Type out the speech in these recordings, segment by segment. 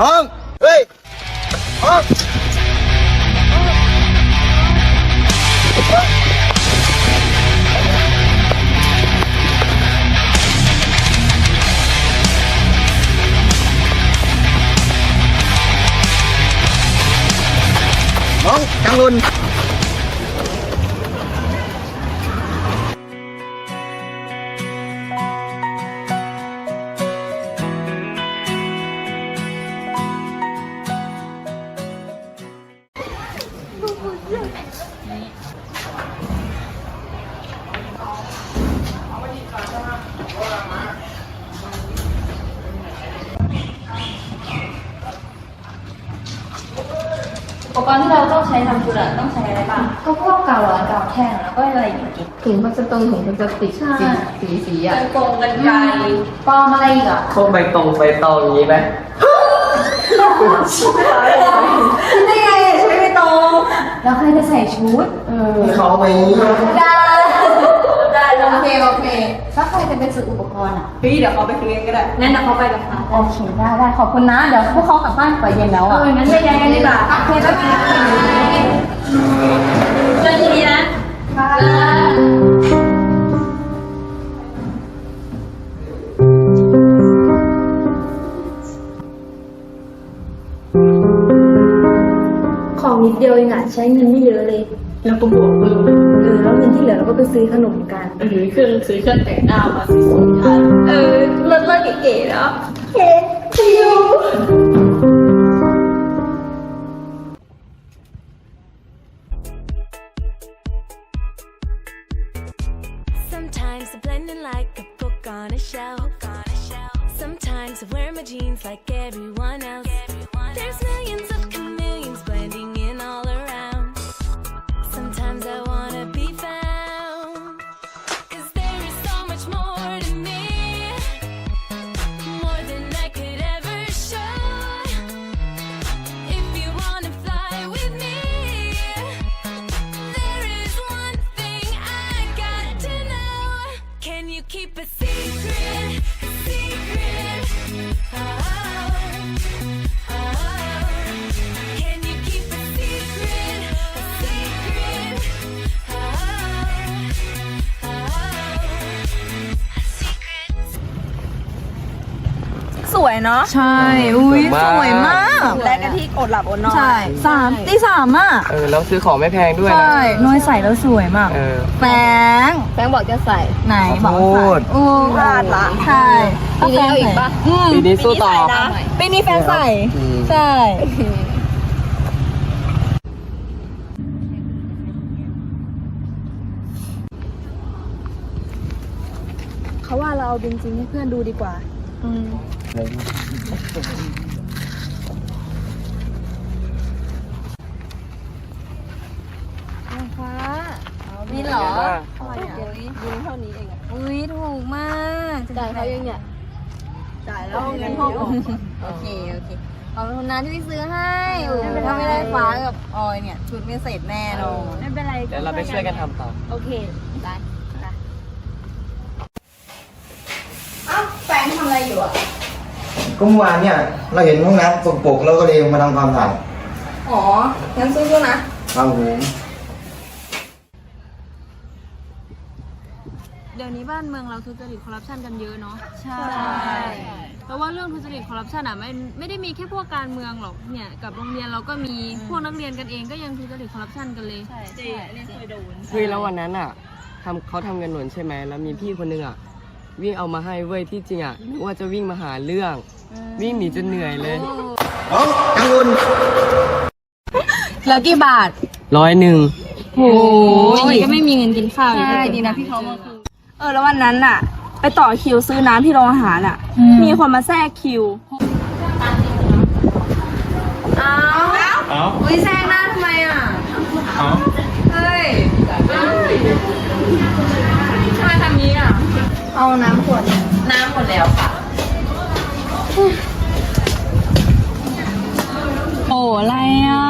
น้องเฮ้ย องน้องจังลุนอุปกรณ์ที่เราต้องใช้ทำธุระต้องใช้อะไรบ้าง ก็พวกกาวร้อนกาวแท่งแล้วก็อะไรอย่างเงี้ยถุงพลาสติกถุงพลาสติกใช่ สีสีสีอะกันโกงกันไกลปลอมอะไรอีกอะพวกใบตองใบตองอย่างนี้ไหมได้ไงใช้ไม่ตรงแล้วใครจะใส่ชุดเขาไปได้ได้โอ เคโอเคแล้วใครจะไปซื้ออุปกรณ์อะ พี่เดี๋ยวเขาไปซื้อเองก็ได้งั้นเดี๋ยวเขาไปกับเขาโอเคได้ได้ขอบคุณนะ เดี๋ยวพวกเขากลับบ้านก่อนเย็นแล้วอะเอองั้นไปยังกันดีกว่าโอเคบ๊ายบายเจอทีนี้นะบายของนิดเดียวเองอะใช้เงินไม่เยอะเลย แล้วก็บวกเพิ่มเออแล้วเงินที่เหลือเราก็ไปซื้อขนมกันหรือคือซื้อเครื่องแต่งหน้ามาสิบสองอเออเลิศเลิศเก๋ๆเนาะเก๋ชิวเ like everyone else. There's millions of keep a secret? A secret? Oh, oh. Can วยเนาะใช่ อุ้ยสวยมากแลกกันที่อดหลับอดนอนใช่สามตีสามอะเออแล้วซื้อของไม่แพงด้วยใช่นะน้อยใส่แล้วสวยมาก เออ แฟงแฟงบอกจะใส่ ไหนขบออกโทว่าษโอ้พลาดละ ใช่ปีนี้เอาอีกปะ อืมปีนี้สู้ต่อ ปีนี้แฟนใส่ อืม ใช่ เขาว่าเราเอาจริงๆให้เพื่อนดูดีกว่า ฟ้านี่เหรอยิงเท่านี้เองอะอุ้ยถูกมากจ่ายเขายังเนี่ยจ่ายแล้วเงินห้องโอเคโอเคขอบคุณนะที่ซื้อให้โอ้ถ้าไม่ได้ฟ้ากับออยเนี่ยชุดไม่เสร็จแน่นอนไม่เป็นไรเดี๋ยวเราไปช่วยกันทำต่อโอเคได้ ก็เมื่อวานเนี่ยเราเห็นห้องน้ำสกปรกเราก็เลยมาทำความสะอาดอ๋อ งั้นสู้ๆนะ ครับผมเดี๋ยวนี้บ้านเมืองเราทุจริตคอร์รัปชันกันเยอะเนาะ ใช่เพราะว่าเรื่องทุจริตคอร์รัปชันอะไม่ไม่ได้มีแค่พวกการเมืองหรอกเนี่ยกับโรงเรียนเราก็มีพวกนักเรียนกันเองก็ยังทุจริตคอร์รัปชันกันเลยเฮ้ยแล้ววันนั้นอะทำเขาทำเงินหล่นใช่ไหมแล้วมีพี่คนนึงอะ วิ่งเอามาให้เว้ยที่จริงอะนึกว่าจะวิ่งมาหาเรื่อง วิ่งหนีจนเหนื่อยเลยน้องจังลุนแล้วกี่บาทร้อยหนึ่งโอ้ยก็ไม่มีเงินกินข้าวใช่ดีนะพี่เขามาคืนเออแล้ววันนั้นน่ะ ไปต่อคิวซื้อน้ำที่โรงอาหารอะ มีคนมาแทรกคิวอุ้ยแซงหน้าทำไมอะเฮ้ยทำไมทำนี้อะ เอาน้ำขวดน้ำหมดแล้วค่ะ โอ้อะไรอะ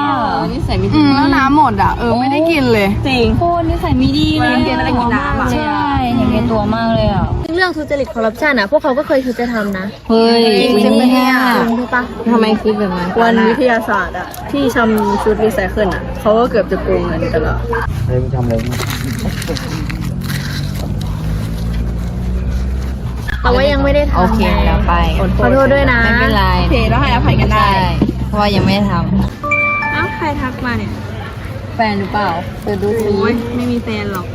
นิสัยไม่อืดีมแล้วน้ำหมดอะ เออไม่ได้กินเลย จริงโคตรนิสัยไม่ดีเลยเรียนอะไรกินน้ำอะใช่เห็นแก่ตัวมากเลยอะอืเรื่องทุจริตคอร์รัปชันอะ พวกเขาก็เคยคิดจะทำนะเฮ้ยจริงปะเนี่ยจริงปะทำไมคิดแบบนั้นวันวิทยาศาสตร์อะที่ทำชุดรีไซเคิลอะเขาก็เกือบจะโกงเงินกันแล้วเฮ้ยมึงทำอะไร แต่ว่ายังไม่ได้ทำโอเคแล้วไปขอโทษด้วยนะ ไม่เป็นไรโอเคแล้วให้อภัยกันได้ใช่เพราะว่ายังไม่ได้ทเอ้าใครทักมาเนี่ยำแฟนหรือเปล่าเปิดดูสิโอ้ยไม่มีแฟนหรอก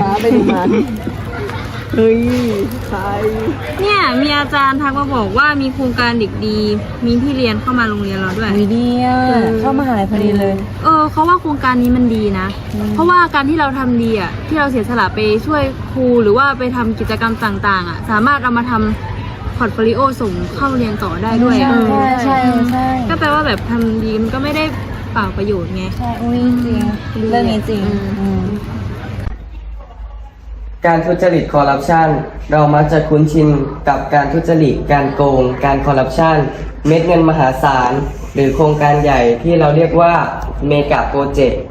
ฟ้าไปดูมัน เฮ้ยใครเนี่ยมีอาจารย์ทักมาบอกว่ามีโครงการเด็กดี มีพี่เรียนเข้ามาโรงเรียนเราด้วย วิดีโอเข้ามหาลัยพอดีเลย เออเขาว่าโครงการนี้มันดีนะ เพราะว่าการที่เราทำดีอะที่เราเสียสละไปช่วยครูหรือว่าไปทำกิจกรรมต่างๆอะสามารถเอามาทำพอร์ตโฟลิโอส่งเข้าเรียนต่อได้ด้วยอะใช่ใช่ใช่ ก็แปลว่าแบบทำดีมันก็ไม่ได้เปล่าประโยชน์ไง ใช่อุ้ยจริงเรื่องนี้จริงอืม การทุจริตคอร์รัปชันเรามักจะคุ้นชินกับการทุจริต การโกง การคอร์รัปชันเม็ดเงินมหาศาล หรือโครงการใหญ่ที่เราเรียกว่าเมกะโปรเจกต์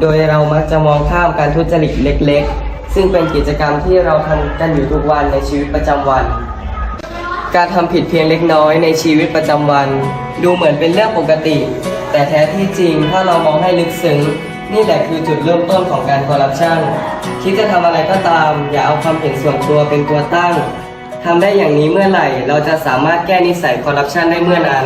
โดยเรามักจะมองข้ามการทุจริตเล็กๆ ซึ่งเป็นกิจกรรมที่เราทำกันอยู่ทุกวันในชีวิตประจำวัน การทำผิดเพียงเล็กน้อยในชีวิตประจำวัน ดูเหมือนเป็นเรื่องปกติ แต่แท้ที่จริงถ้าเรามองให้ลึกซึ้ง นี่แหละคือจุดเริ่มต้นของการคอร์รัปชันคิดจะทำอะไรก็ตาม อย่าเอาความเห็นส่วนตัวเป็นตัวตั้งทำได้อย่างนี้เมื่อไหร่ เราจะสามารถแก้นิสัยคอร์รัปชันได้เมื่อนั้น